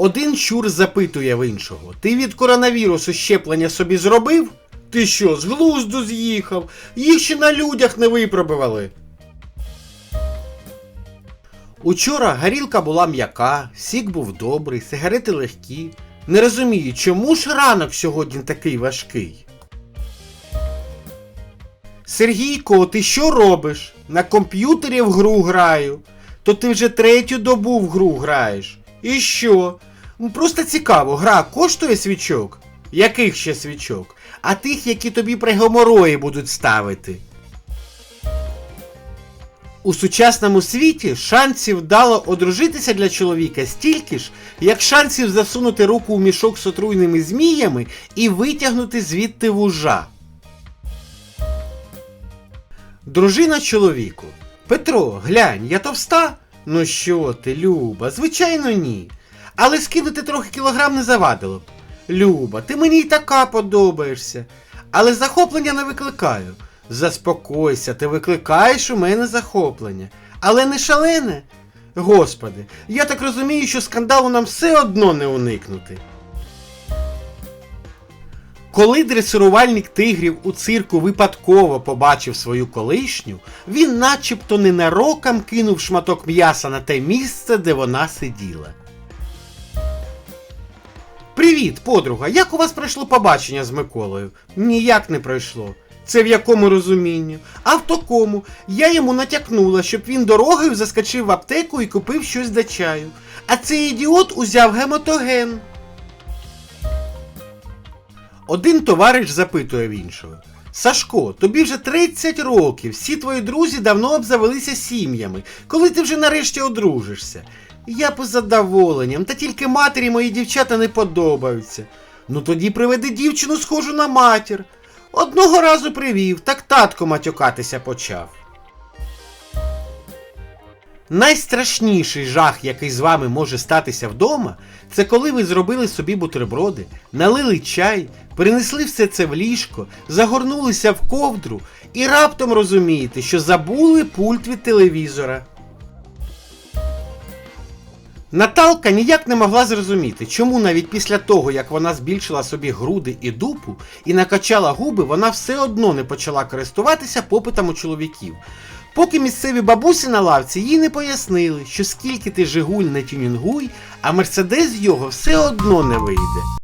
Один щур запитує в іншого: Ти від коронавірусу щеплення собі зробив? Ти що, з глузду з'їхав? Їх ще на людях не випробували. Учора горілка була м'яка, сік був добрий, сигарети легкі. Не розумію, чому ж ранок сьогодні такий важкий? Сергійко, ти що робиш? На комп'ютері в гру граю. То ти вже третю добу в гру граєш. І що? Ну, Просто цікаво, гра коштує свічок? Яких ще свічок? А тих, які тобі при гоморої будуть ставити. У сучасному світі шансів вдало одружитися для чоловіка стільки ж, як шансів засунути руку у мішок з отруйними зміями і витягнути звідти вужа. Дружина чоловіку. Петро, глянь, я товста? Ну що ти, Люба, звичайно ні. Але скинути трохи кілограм не завадило б. Люба, ти мені й така подобаєшся. Але захоплення не викликаю. Заспокойся, ти викликаєш у мене захоплення. Але не шалене. Господи, я так розумію, що скандалу нам все одно не уникнути. Коли дресирувальник тигрів у цирку випадково побачив свою колишню, він начебто ненароком кинув шматок м'яса на те місце, де вона сиділа. Привіт, подруга. Як у вас пройшло побачення з Миколою? Ніяк не пройшло. Це в якому розумінні? А в такому. Я йому натякнула, щоб він дорогою заскочив в аптеку і купив щось до чаю. А цей ідіот узяв гематоген. Один товариш запитує в іншого. Сашко, тобі вже 30 років, всі твої друзі давно обзавелися сім'ями. Коли ти вже нарешті одружишся? Я по задоволенням, та тільки матері мої дівчата не подобаються. Ну тоді приведи дівчину схожу на матір. Одного разу привів, так татко матюкатися почав. Найстрашніший жах, який з вами може статися вдома, це коли ви зробили собі бутерброди, налили чай, принесли все це в ліжко, загорнулися в ковдру і раптом розумієте, що забули пульт від телевізора. Наталка ніяк не могла зрозуміти, чому навіть після того, як вона збільшила собі груди і дупу і накачала губи, вона все одно не почала користуватися попитом у чоловіків. Поки місцеві бабусі на лавці їй не пояснили, що скільки ти Жигуль не тюнінгуй, а Мерседес його все одно не вийде.